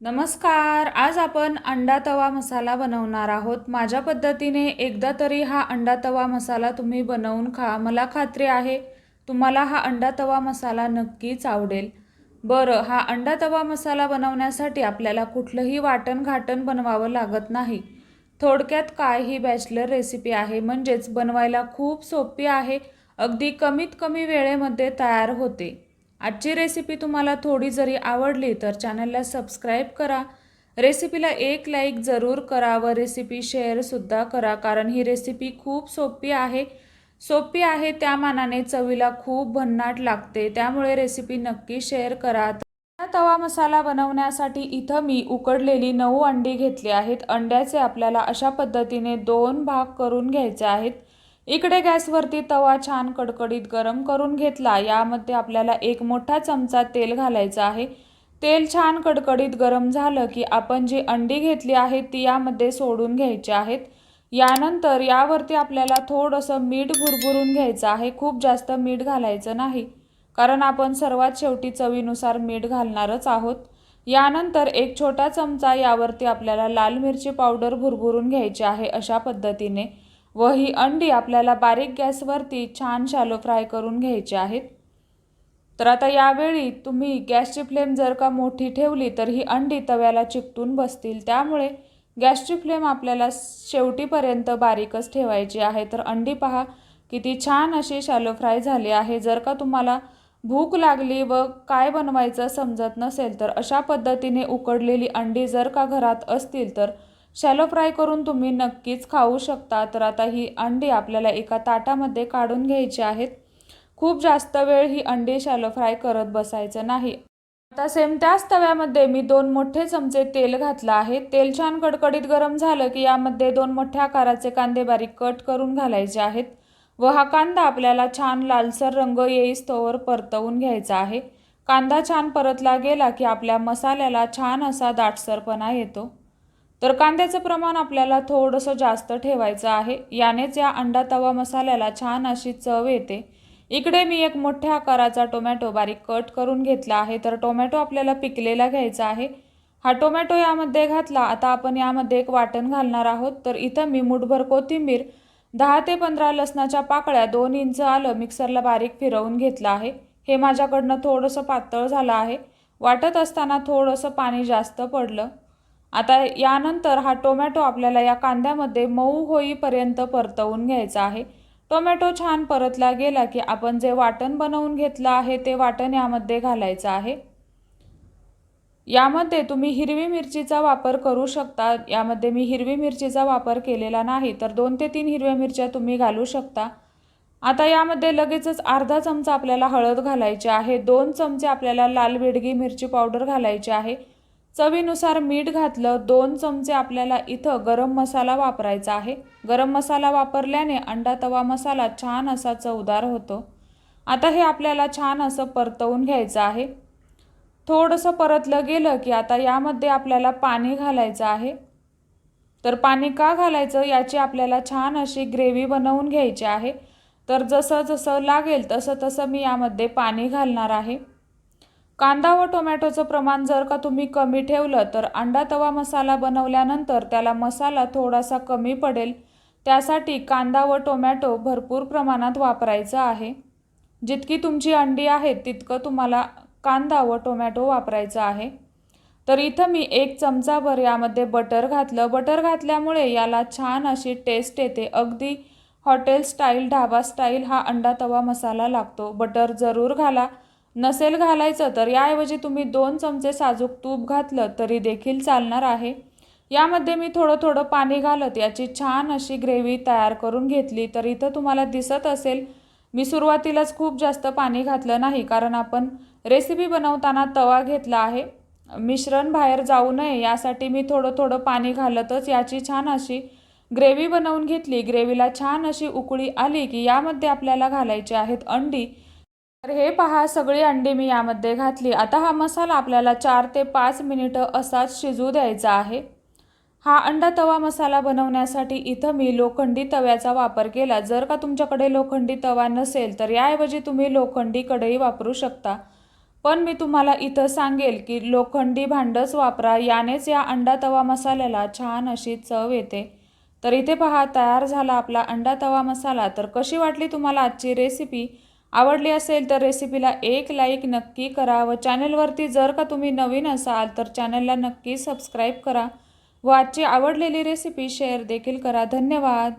नमस्कार. आज आपण अंडा तवा मसाला बनवणार आहोत. माझ्या पद्धतीने एकदा तरी हा अंडा तवा मसाला तुम्ही बनवून खा. मला खात्री आहे तुम्हाला हा अंडा तवा मसाला नक्कीच आवडेल. बरं हा अंडा तवा मसाला बनवण्यासाठी आपल्याला कुठलंही वाटण घाटण बनवावं लागत नाही. थोडक्यात काय ही बॅचलर रेसिपी आहे? म्हणजेच बनवायला खूप सोपी आहे. अगदी कमीत कमी वेळेमध्ये तयार होते. आजची रेसिपी तुम्हाला थोडी जरी आवडली तर चॅनलला सबस्क्राईब करा. रेसिपीला एक लाईक जरूर करा व रेसिपी शेअरसुद्धा करा कारण ही रेसिपी खूप सोपी आहे. सोपी आहे त्या मानाने चवीला खूप भन्नाट लागते त्यामुळे रेसिपी नक्की शेअर करा. तवा मसाला बनवण्यासाठी इथं मी उकडलेली नऊ अंडी घेतली आहेत. अंड्याचे आपल्याला अशा पद्धतीने दोन भाग करून घ्यायचे आहेत. इकडे गॅसवरती तवा छान कडकडीत गरम करून घेतला. यामध्ये आपल्याला एक मोठा चमचा तेल घालायचं आहे. तेल छान कडकडीत गरम झालं की आपण जी अंडी घेतली आहेत ती यामध्ये सोडून घ्यायची आहेत. यानंतर यावरती आपल्याला थोडंसं मीठ भुरभुरून घ्यायचं आहे. खूप जास्त मीठ घालायचं नाही. कारण आपण सर्वात शेवटी चवीनुसार मीठ घालणारच आहोत. यानंतर एक छोटा चमचा यावरती आपल्याला लाल मिरची पावडर भुरभुरून घ्यायची आहे अशा पद्धतीने. व ही अंडी आपल्याला बारीक गॅसवरती छान शालो फ्राय करून घ्यायची आहेत. तर आता यावेळी तुम्ही गॅसची फ्लेम जर का मोठी ठेवली तर ही अंडी तव्याला चिकटून बसतील. त्यामुळे गॅसची फ्लेम आपल्याला शेवटीपर्यंत बारीकच ठेवायची आहे. तर अंडी पहा किती छान अशी शॅलो फ्राय झाली आहे. जर का तुम्हाला भूक लागली व काय बनवायचं समजत नसेल तर अशा पद्धतीने उकडलेली अंडी जर का घरात असतील तर शॅलो फ्राय करून तुम्ही नक्कीच खाऊ शकता. तर आता ही अंडी आपल्याला एका ताटामध्ये काढून घ्यायची आहेत. खूप जास्त वेळ ही अंडी शॅलो फ्राय करत बसायचं नाही. आता सेम त्याच तव्यामध्ये मी दोन मोठे चमचे तेल घातलं आहे. तेल छान कडकडीत गरम झालं की यामध्ये दोन मोठ्या आकाराचे कांदे बारीक कट करून घालायचे आहेत व हा कांदा आपल्याला छान लालसर रंग येईस्तोवर परतवून घ्यायचा आहे. कांदा छान परतला गेला की आपल्या मसाल्याला छान असा दाटसरपणा येतो. तर कांद्याचं प्रमाण आपल्याला थोडंसं जास्त ठेवायचं आहे. यानेच या अंडा तवा मसाल्याला छान अशी चव येते. इकडे मी एक मोठ्या आकाराचा टोमॅटो बारीक कट करून घेतला आहे. तर टोमॅटो आपल्याला पिकलेला घ्यायचा आहे. हा टोमॅटो यामध्ये घातला. आता आपण यामध्ये एक वाटण घालणार आहोत. तर इथं मी मुठभर कोथिंबीर दहा ते पंधरा लसणाच्या पाकळ्या दोन इंच आलं मिक्सरला बारीक फिरवून घेतलं आहे. हे माझ्याकडनं थोडंसं पातळ झालं आहे. वाटत असताना थोडंसं पाणी जास्त पडलं. आता यानंतर हा टोमॅटो आपल्याला या कांद्यामध्ये मऊ होईपर्यंत परतवून घ्यायचा आहे. टोमॅटो छान परतला गेला की आपण जे वाटण बनवून घेतलं आहे ते वाटण यामध्ये घालायचं आहे. यामध्ये तुम्ही हिरवी मिरचीचा वापर करू शकता. यामध्ये मी हिरवी मिरचीचा वापर केलेला नाही तर दोन ते तीन हिरव्या मिरच्या तुम्ही घालू शकता. आता यामध्ये लगेचच अर्धा चमचा आपल्याला हळद घालायची आहे दोन चमचे आपल्याला लाल बेडगी मिरची पावडर घालायची आहे. चवीनुसार मीठ घातलं दोन चमचे आपल्याला इथं गरम मसाला वापरायचा आहे. गरम मसाला वापरल्याने अंडा तवा मसाला छान असा चवदार होतो. आता हे आपल्याला छान असं परतवून घ्यायचं आहे. थोडंसं परतलं गेलं की आता यामध्ये आपल्याला पाणी घालायचं आहे. तर पाणी का घालायचं? याची आपल्याला छान अशी ग्रेव्ही बनवून घ्यायची आहे. तर जसं जसं लागेल तसं तसं मी यामध्ये पाणी घालणार आहे. कांदा व टोमॅटोचं प्रमाण जर का तुम्ही कमी ठेवलं तर अंडा तवा मसाला बनवल्यानंतर त्याला मसाला थोडासा कमी पडेल. त्यासाठी कांदा व टोमॅटो भरपूर प्रमाणात वापरायचं आहे. जितकी तुमची अंडी आहेत तितकं तुम्हाला कांदा व टोमॅटो वापरायचा आहे. तर इथं मी एक चमचाभर यामध्ये बटर घातलं. बटर घातल्यामुळे याला छान अशी टेस्ट येते. अगदी हॉटेल स्टाईल ढाबा स्टाईल हा अंडा तवा मसाला लागतो. बटर जरूर घाला. नसेल घालायचं तर याऐवजी तुम्ही दोन चमचे साजूक तूप घातलं तरी देखील चालणार आहे. यामध्ये मी थोडं थोडं पाणी घालत याची छान अशी ग्रेव्ही तयार करून घेतली तर इथं तुम्हाला दिसत असेल मी सुरुवातीलाच खूप जास्त पाणी घातलं नाही कारण आपण रेसिपी बनवताना तवा घेतला आहे. मिश्रण बाहेर जाऊ नये यासाठी मी थोडं थोडं पाणी घालतच याची छान अशी ग्रेव्ही बनवून घेतली. ग्रेव्हीला छान अशी उकळी आली की यामध्ये आपल्याला घालायची आहेत अंडी. तर हे पहा सगळी अंडी मी यामध्ये घातली. आता हा मसाला आपल्याला चार ते पाच मिनिटं असाच शिजू द्यायचा आहे. हा अंडा तवा मसाला बनवण्यासाठी इथं मी लोखंडी तव्याचा वापर केला. जर का तुमच्याकडे लोखंडी तवा नसेल तर याऐवजी तुम्ही लोखंडी कढई वापरू शकता. पण मी तुम्हाला इथं सांगेल की लोखंडी भांडंच वापरा यानेच या अंडा तवा मसाल्याला छान अशी चव येते. तर इथे पहा तयार झाला आपला अंडा तवा मसाला. तर कशी वाटली तुम्हाला आजची रेसिपी आवडली असेल तर रेसिपीला एक लाईक नक्की करा व चॅनलवरती जर का तुम्ही नवीन असाल तर चॅनलला नक्की सबस्क्राईब करा. व आजची आवडलेली रेसिपी शेअर देखील करा. धन्यवाद.